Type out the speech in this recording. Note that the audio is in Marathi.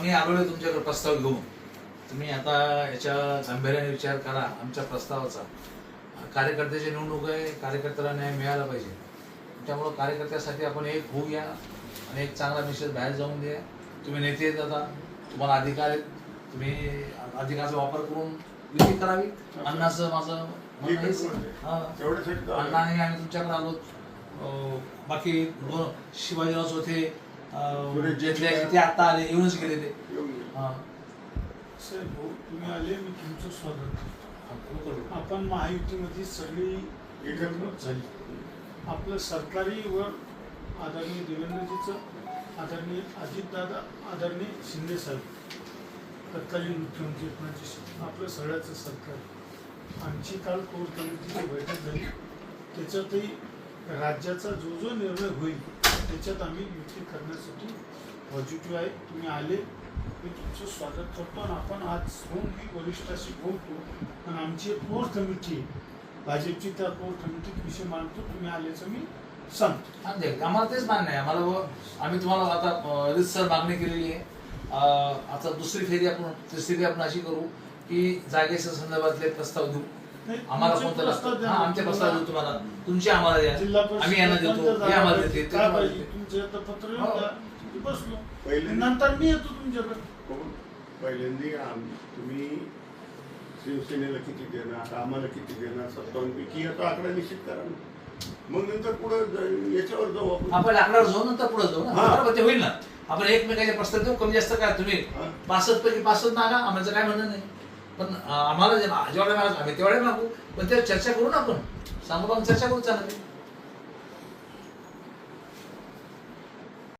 आम्ही आलोय तुमच्याकडे प्रस्ताव घेऊन तुम्ही आता याच्या गांभीर्याने विचार करा आमच्या प्रस्तावाचा. कार्यकर्त्याची निवडणूक आहे कार्यकर्त्याला न्याय मिळाला पाहिजे. त्यामुळं कार्यकर्त्यासाठी आपण एक होऊया आणि एक चांगला मेसेज बाहेर जाऊन द्या. तुम्ही नेते आहेत आता तुम्हाला अधिकार आहेत. तुम्ही अधिकाराचा वापर करून विधी करावी. अण्णाचं माझं अण्णा आम्ही तुमच्याकडे आलो. बाकी शिवाजीराव चौथे सुरेश. ते आता आले येऊनच गेले ते गेले. हा. साहेब भाऊ तुम्ही आले मी तुमचं स्वागत करतो. आपण महायुतीमध्ये सगळी एकत्रित झाली आपलं सरकारी व आदरणीय देवेंद्रजीचं आदरणीय अजितदादा आदरणीय शिंदे साहेब तत्कालीन मुख्यमंत्री एकनाथजी आपलं सगळ्याचं सरकार आमची काल कोर कमिटीची बैठक झाली त्याच्यातही राज्याचा जो जो निर्णय होईल त्याच्यात आम्ही युती करण्यासाठी पॉझिटिव्ह आहे. तुम्ही आले मी तुमचं स्वागत करतो आणि आपण आज होऊन मी वरिष्ठाशी बोलतो आणि आमची एक कोर कमिटी आहे. भाजपची त्या कोर कमिटीत विषय मांडतो तुम्ही आल्याचं मी सांगतो. आम्हाला तेच मान्य आहे. आम्हाला आम्ही तुम्हाला आता रितसर मागणी केलेली आहे. आता दुसरी फेरी आपण तिसरी फेरी आपण अशी करू की जागेच्या संदर्भातले प्रस्ताव देऊ. आम्हाला तुमचे कोणतं प्रस्ताव लागतं द्या. हा आमचे प्रस्ताव देऊ तुम्हाला तुमचे आम्हाला द्या जिल्हा परिषद आम्ही यांना देतो हे आम्हाला देते ते काय आम्हाला पाहिजे देते. तुमचे पत्र हो. येऊन द्या. मी बसलो पहिले नंतर मी येतो तुमच्याकडे बघून पहिल्यांदी आम- तुम्ही शिवसेनेला किती देणार आम्हाला किती देणार सत्तावन्न पैकी याचा आकडा निश्चित करा ना. मग नंतर पुढे याच्यावर जाऊ आपण आपण आकड्यावर जाऊ नंतर पुढे जाऊ ना हा. बरोबर ते होईल ना आपण एकमेकाचे प्रस्ताव देऊ कमी जास्त काय तुम्ही हा. पासष्ट पैकी पासष्ट मागा आम्हाला काय म्हणणं नाही पण आम्हाला जे- जेवढे मागा आम्ही तेवढे मागू पण ते चर्चा करू ना आपण. सांगू मग चर्चा करू? चालेल.